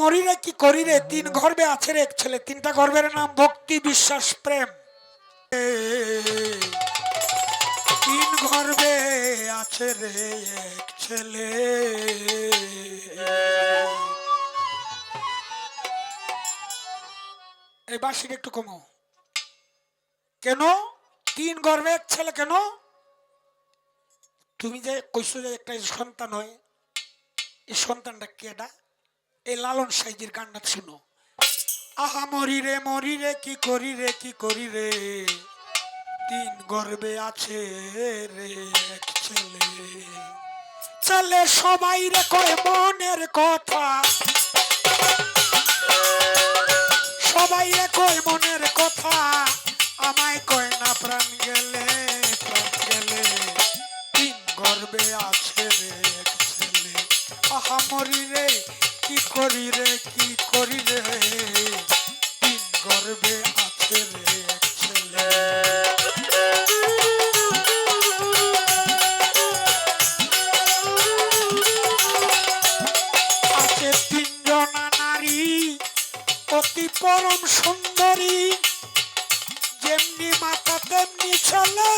মরিরে কি করি রে তিন গর্বে আছে রে এক ছেলে। তিনটা গর্বের নাম ভক্তি, বিশ্বাস, প্রেম। তিন গর্বে আছে রে এক ছেলে। এই বার্ষিক একটু কমো। কেন? তিন গর্বে এক ছেলে কেন? তুমি যে কইছো যে একটা সন্তান হয়, এই সন্তানটা কেডা এই লালন সাইজির গানটা শুনো। আহা মরি রে মরি রে কি করি রে কি করি রে তিন গর্বে আছে রে এক ছেলে। চলে সবাই রে কয় মনের কথা। সবাই রে কয় মনের কথা। আমায় কয় না প্রাণ গেলে প্রাণ গেলে। তিন গর্বে আছে রে এক ছেলে। আহা মরি রে কি করি রে, কি করি রে? তিন গর্বে আছে রে এক ছেলে। আছে তিনজনা নারী, অতি পরম সুন্দরী। যেমনি মাতা তেমনি ছেলে।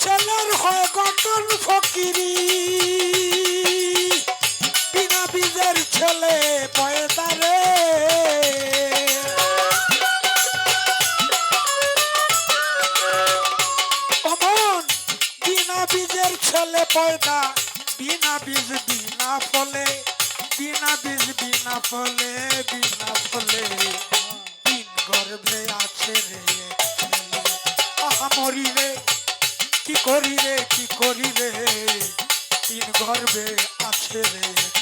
ছেলের হয় গঠন ফকিরি। বীজের ছেলে পয়দারে অমন বিনা বীজের ছেলে পয়দা, বিনা বীজ বিনা ফলে, বিনা বীজ বিনা ফলে বিনা ফলে। তিন গর্ভে আছে রে আহা রে, কি করি রে, কি করি রে? তিন গর্ভে আছে রে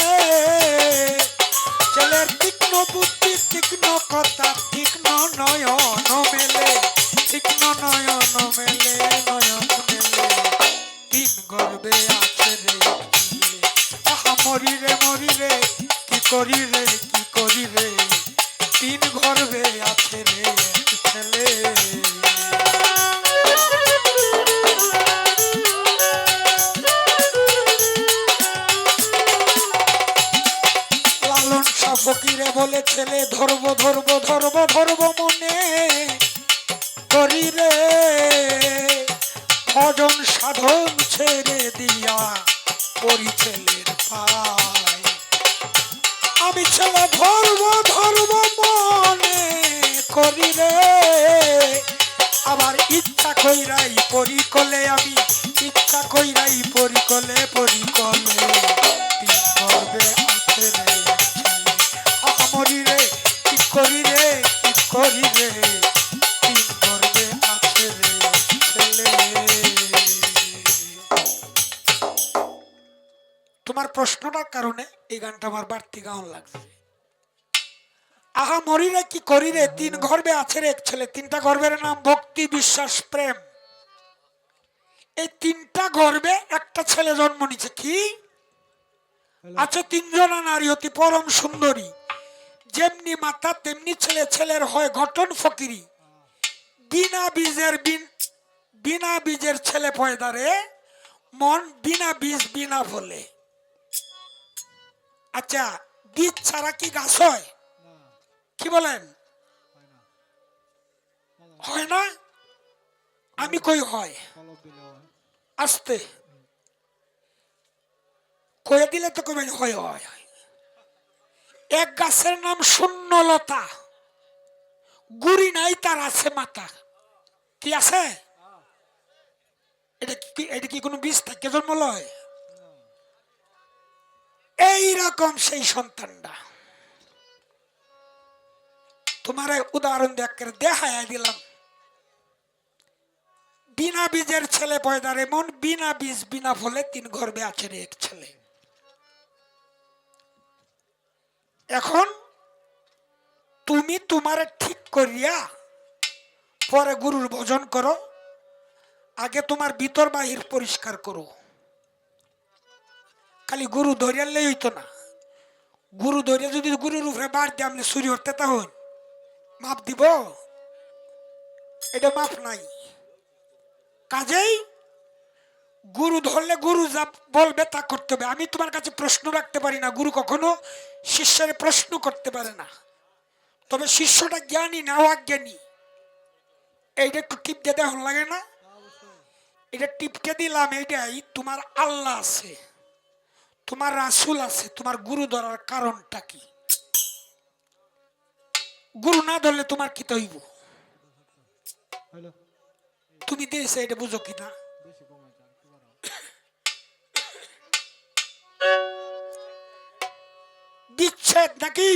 তিন গর্বে আছে রে মরি রে মরি রে, কি করি রে, কি করি রে? তিন গর্বে আছে রে ছেলে লালন শাহ ফকিরে বলে ছেলে ধরব ধরব ধরব ধরব মনে। করি রে। ভজন সাধন ছেড়ে দিয়া করি ছেলের পায় আমি ছেলে ধর্ম ধর্ম মনে করি রে। আমার ইচ্ছা কইরাই পরিকলে, আমি ইচ্ছা কইরাই পরিকলে পরিকলে। তিন প্রশ্নটার কারণে এই গানটা আমার বাড়তি গান লাগছে। আহা মরিরে কি করি রে? তিন গর্বে আছে রে এক ছেলে। তিনটা গর্বের নাম ভক্তি বিশ্বাস প্রেম। এই তিনটা গর্বে একটা ছেলে জন্ম নিছে কি? আছে তিনজনা নারী অতি পরম সুন্দরী। যেমনি মাতা তেমনি ছেলে। ছেলের হয় ঘটন ফকিরি। বিনা বীজের বিন বিনা বীজের ছেলে পয়দারে মন বিনা বীজ বিনা ফলে আচ্ছা বীজ ছাড়া কি গাছ হয়? কি বলেন? হয় না। আমি কই হয়? আসতে। কয়ে দিলে তো কবে হয় হয়। এক গাছের নাম শূন্যলতা। গুড়ি নাই তার আছে মাথা। কি আছে? এটা কি এটা কি কোনো বীজ থাকে? জন্ম লয়? এইরকম সেই সন্তানটা। তোমার উদাহরণ দেখ দেখায় দিলাম। বিনা বীজের ছেলে পয়দার এমন বিনা বীজ, বিনা ফলে তিন গর্বে আছে রে এক ছেলে। এখন তোমারে ঠিক করিয়া পরে গুরুর ভজন করো, আগে তোমার ভিতর বাহির পরিষ্কার করো। খালি গুরু ধরিয়ালেই হইতো না। গুরু ধরিয়া যদি গুরুর উপরে বার দিয়ে আপনি সূর্য উঠতে তখন মাপ দিব? এটা মাপ নাই। কাজেই গুরু ধরলে গুরু যা বলবে তা করতে হবে। আমি তোমার কাছে প্রশ্ন রাখতে পারি না। গুরু কখনো শিষ্যের প্রশ্ন করতে পারে না। তবে শিষ্যটা জ্ঞানী না অজ্ঞানী এইটা একটু টিপ দিয়ে দেওয়া লাগে না? এটা টিপকে দিলাম এইটাই তোমার আল্লাহ আছে। তোমার রাসুল আছে তোমার গুরু ধরার কারণটা কি? গুরু না ধরলে তোমার কি তৈব? তুমি দিয়েছে এটা বুঝো কিনা বিচ্ছেদ নাকি?